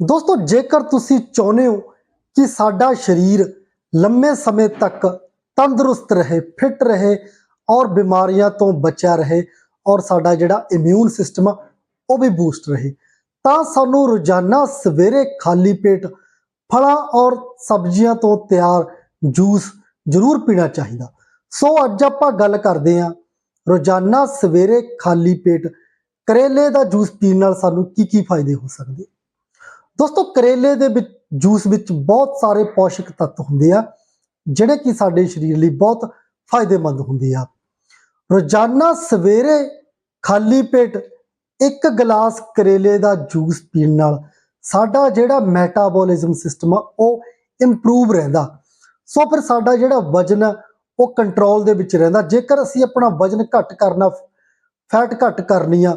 ਦੋਸਤੋ, ਜੇਕਰ ਤੁਸੀਂ ਚਾਹੁੰਦੇ ਹੋ ਕਿ ਸਾਡਾ ਸਰੀਰ ਲੰਮੇ ਸਮੇਂ ਤੱਕ ਤੰਦਰੁਸਤ ਰਹੇ, ਫਿੱਟ ਰਹੇ ਔਰ ਬਿਮਾਰੀਆਂ ਤੋਂ ਬਚਿਆ ਰਹੇ ਔਰ ਸਾਡਾ ਜਿਹੜਾ ਇਮਿਊਨ ਸਿਸਟਮ ਆ, ਉਹ ਵੀ ਬੂਸਟ ਰਹੇ, ਤਾਂ ਸਾਨੂੰ ਰੋਜ਼ਾਨਾ ਸਵੇਰੇ ਖਾਲੀ ਪੇਟ ਫਲਾਂ ਔਰ ਸਬਜ਼ੀਆਂ ਤੋਂ ਤਿਆਰ ਜੂਸ ਜ਼ਰੂਰ ਪੀਣਾ ਚਾਹੀਦਾ। ਸੋ, ਅੱਜ ਆਪਾਂ ਗੱਲ ਕਰਦੇ ਹਾਂ ਰੋਜ਼ਾਨਾ ਸਵੇਰੇ ਖਾਲੀ ਪੇਟ ਕਰੇਲੇ ਦਾ ਜੂਸ ਪੀਣ ਨਾਲ ਸਾਨੂੰ ਕੀ ਕੀ ਫਾਇਦੇ ਹੋ ਸਕਦੇ? ਦੋਸਤੋ, ਕਰੇਲੇ ਦੇ ਵਿੱਚ, ਜੂਸ ਵਿੱਚ ਬਹੁਤ ਸਾਰੇ ਪੋਸ਼ਕ ਤੱਤ ਹੁੰਦੇ ਆ, ਜਿਹੜੇ ਕਿ ਸਾਡੇ ਸਰੀਰ ਲਈ ਬਹੁਤ ਫਾਇਦੇਮੰਦ ਹੁੰਦੇ ਆ। ਰੋਜ਼ਾਨਾ ਸਵੇਰੇ ਖਾਲੀ ਪੇਟ ਇੱਕ ਗਲਾਸ ਕਰੇਲੇ ਦਾ ਜੂਸ ਪੀਣ ਨਾਲ ਸਾਡਾ ਜਿਹੜਾ ਮੈਟਾਬੋਲਿਜ਼ਮ ਸਿਸਟਮ ਆ, ਉਹ ਇੰਪਰੂਵ ਰਹਿੰਦਾ। ਸੋ ਫਿਰ ਸਾਡਾ ਜਿਹੜਾ ਵਜਨ ਆ, ਉਹ ਕੰਟਰੋਲ ਦੇ ਵਿੱਚ ਰਹਿੰਦਾ। ਜੇਕਰ ਅਸੀਂ ਆਪਣਾ ਵਜਨ ਘੱਟ ਕਰਨਾ ਫੈਟ ਘੱਟ ਕਰਨੀ ਆ,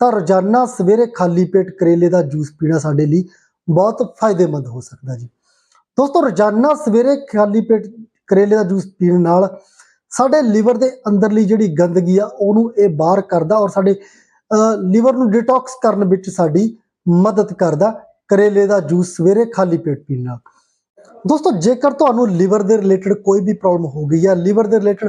ਤਾਂ ਰੋਜ਼ਾਨਾ ਸਵੇਰੇ ਖਾਲੀ ਪੇਟ ਕਰੇਲੇ ਦਾ ਜੂਸ ਪੀਣਾ ਸਾਡੇ ਲਈ ਬਹੁਤ ਫਾਇਦੇਮੰਦ ਹੋ ਸਕਦਾ ਜੀ। ਦੋਸਤੋ, ਰੋਜ਼ਾਨਾ ਸਵੇਰੇ ਖਾਲੀ ਪੇਟ ਕਰੇਲੇ ਦਾ ਜੂਸ ਪੀਣ ਨਾਲ ਸਾਡੇ ਲੀਵਰ ਦੇ ਅੰਦਰਲੀ ਜਿਹੜੀ ਗੰਦਗੀ ਆ, ਉਹਨੂੰ ਇਹ ਬਾਹਰ ਕਰਦਾ ਔਰ ਸਾਡੇ ਲੀਵਰ ਨੂੰ ਡਿਟੌਕਸ ਕਰਨ ਵਿੱਚ ਸਾਡੀ ਮਦਦ ਕਰਦਾ ਕਰੇਲੇ ਦਾ ਜੂਸ ਸਵੇਰੇ ਖਾਲੀ ਪੇਟ ਪੀਣ ਨਾਲ। ਦੋਸਤੋ, ਜੇਕਰ ਤੁਹਾਨੂੰ ਲੀਵਰ ਦੇ ਰਿਲੇਟਡ ਕੋਈ ਵੀ ਪ੍ਰੋਬਲਮ ਹੋ ਗਈ ਜਾਂ ਲੀਵਰ ਦੇ ਰਿਲੇਟਡ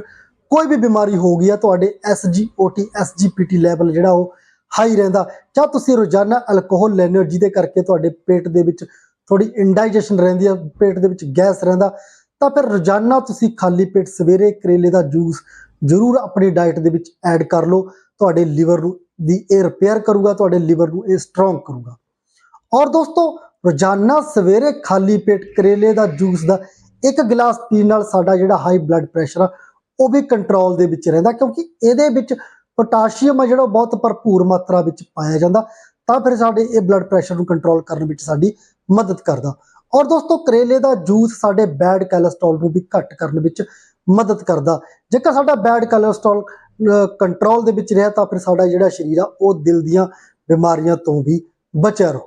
ਕੋਈ ਵੀ ਬਿਮਾਰੀ ਹੋ ਗਈ ਆ, ਤੁਹਾਡੇ SGOT SGPT ਲੈਵਲ ਜਿਹੜਾ ਉਹ ਹਾਈ ਰਹਿੰਦਾ। ਜਾਂ ਤੁਸੀਂ ਰੋਜ਼ਾਨਾ ਅਲਕੋਹਲ ਲੈਂਦੇ ਹੋ, ਜਿਹਦੇ ਕਰਕੇ ਤੁਹਾਡੇ ਪੇਟ ਦੇ ਵਿੱਚ ਥੋੜੀ ਇੰਡਾਈਜੈਸ਼ਨ ਰਹਿੰਦੀ ਆ ਪੇਟ ਦੇ ਵਿੱਚ ਗੈਸ ਰਹਿੰਦਾ, ਤਾਂ ਫਿਰ ਰੋਜ਼ਾਨਾ ਤੁਸੀਂ ਖਾਲੀ ਪੇਟ ਸਵੇਰੇ ਕਰੇਲੇ ਦਾ ਜੂਸ ਜ਼ਰੂਰ ਆਪਣੀ ਡਾਈਟ ਦੇ ਵਿੱਚ ਐਡ ਕਰ ਲਓ। ਤੁਹਾਡੇ ਲੀਵਰ ਨੂੰ ਦੀ ਇਹ ਰਿਪੇਅਰ ਕਰੂਗਾ, ਤੁਹਾਡੇ ਲੀਵਰ ਨੂੰ ਇਹ ਸਟਰੋਂਗ ਕਰੂਗਾ। ਔਰ ਦੋਸਤੋ, ਰੋਜ਼ਾਨਾ ਸਵੇਰੇ ਖਾਲੀ ਪੇਟ ਕਰੇਲੇ ਦਾ ਜੂਸ ਦਾ ਇੱਕ ਗਲਾਸ ਪੀਣ ਨਾਲ ਸਾਡਾ ਜਿਹੜਾ ਹਾਈ ਬਲੱਡ ਪ੍ਰੈਸ਼ਰ ਆ, ਉਹ ਵੀ ਕੰਟਰੋਲ ਦੇ ਵਿੱਚ ਰਹਿੰਦਾ, ਕਿਉਂਕਿ ਇਹਦੇ ਵਿੱਚ ਪੋਟਾਸ਼ੀਅਮ ਆ ਜਿਹੜਾ ਉਹ ਬਹੁਤ ਭਰਪੂਰ ਮਾਤਰਾ ਵਿੱਚ ਪਾਇਆ ਜਾਂਦਾ, ਤਾਂ ਫਿਰ ਸਾਡੇ ਇਹ ਬਲੱਡ ਪ੍ਰੈਸ਼ਰ ਨੂੰ ਕੰਟਰੋਲ ਕਰਨ ਵਿੱਚ ਸਾਡੀ ਮਦਦ ਕਰਦਾ। ਔਰ ਦੋਸਤੋ, ਕਰੇਲੇ ਦਾ ਜੂਸ ਸਾਡੇ ਬੈਡ ਕੋਲੇਸਟ੍ਰੋਲ ਨੂੰ ਵੀ ਘੱਟ ਕਰਨ ਵਿੱਚ ਮਦਦ ਕਰਦਾ। ਜੇਕਰ ਸਾਡਾ ਬੈਡ ਕੋਲੇਸਟ੍ਰੋਲ ਕੰਟਰੋਲ ਦੇ ਵਿੱਚ ਰਿਹਾ ਤਾਂ ਫਿਰ ਸਾਡਾ ਜਿਹੜਾ ਸਰੀਰ ਆ, ਉਹ ਦਿਲ ਦੀਆਂ ਬਿਮਾਰੀਆਂ ਤੋਂ ਵੀ ਬਚਿਆ ਰਹੂ।